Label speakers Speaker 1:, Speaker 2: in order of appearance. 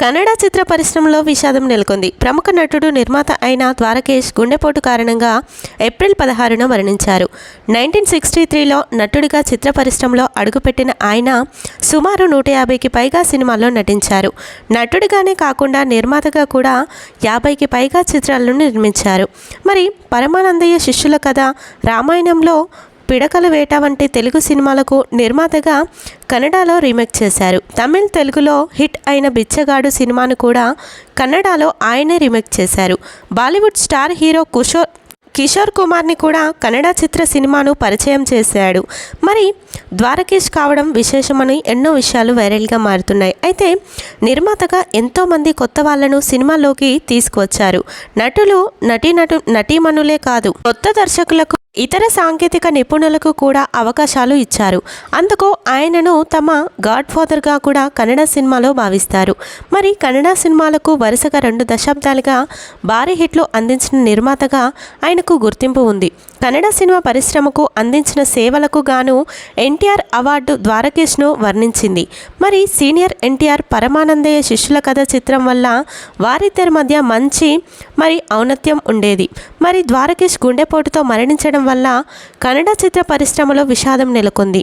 Speaker 1: కన్నడ చిత్ర పరిశ్రమలో విషాదం నెలకొంది. ప్రముఖ నటుడు నిర్మాత అయిన ద్వారకేష్ గుండెపోటు కారణంగా ఏప్రిల్ పదహారున మరణించారు. నైన్టీన్ సిక్స్టీ త్రీలో నటుడిగా చిత్ర పరిశ్రమలో అడుగుపెట్టిన ఆయన సుమారు నూట యాభైకి పైగా సినిమాల్లో నటించారు. నటుడిగానే కాకుండా నిర్మాతగా కూడా యాభైకి పైగా చిత్రాలను నిర్మించారు. మరి పరమానందయ్య శిష్యుల కథ రామాయణంలో పిడకల వేట వంటి తెలుగు సినిమాలకు నిర్మాతగా కన్నడలో రీమేక్ చేశారు. తమిళ్ తెలుగులో హిట్ అయిన బిచ్చగాడు సినిమాను కూడా కన్నడలో ఆయనే రీమేక్ చేశారు. బాలీవుడ్ స్టార్ హీరో కుషోర్ కిషోర్ కుమార్ని కూడా కన్నడ చిత్ర సినిమాను పరిచయం చేశాడు. మరి ద్వారకేష్ కావడం విశేషమని ఎన్నో విషయాలు వైరల్గా మారుతున్నాయి. అయితే నిర్మాతగా ఎంతోమంది కొత్త వాళ్ళను సినిమాలోకి తీసుకువచ్చారు. నటులు నటీనటు నటీమణులే కాదు కొత్త దర్శకులకు ఇతర సాంకేతిక నిపుణులకు కూడా అవకాశాలు ఇచ్చారు. అందుకు ఆయనను తమ గాడ్ ఫాదర్గా కూడా కన్నడ సినిమాలో భావిస్తారు. మరి కన్నడ సినిమాలకు వరుసగా రెండు దశాబ్దాలుగా భారీ హిట్లు అందించిన నిర్మాతగా ఆయనకు గుర్తింపు ఉంది. కన్నడ సినిమా పరిశ్రమకు అందించిన సేవలకు గాను ఎన్టీఆర్ అవార్డు ద్వారకేష్ను వర్ణించింది. మరి సీనియర్ ఎన్టీఆర్ పరమానందయ్య శిష్యుల కథ చిత్రం వల్ల వారిద్దరి మధ్య మంచి మరి ఔన్నత్యం ఉండేది. మరి ద్వారకేష్ గుండెపోటుతో మరణించడం వల్ల కన్నడ చిత్ర పరిశ్రమలో విషాదం నెలకొంది.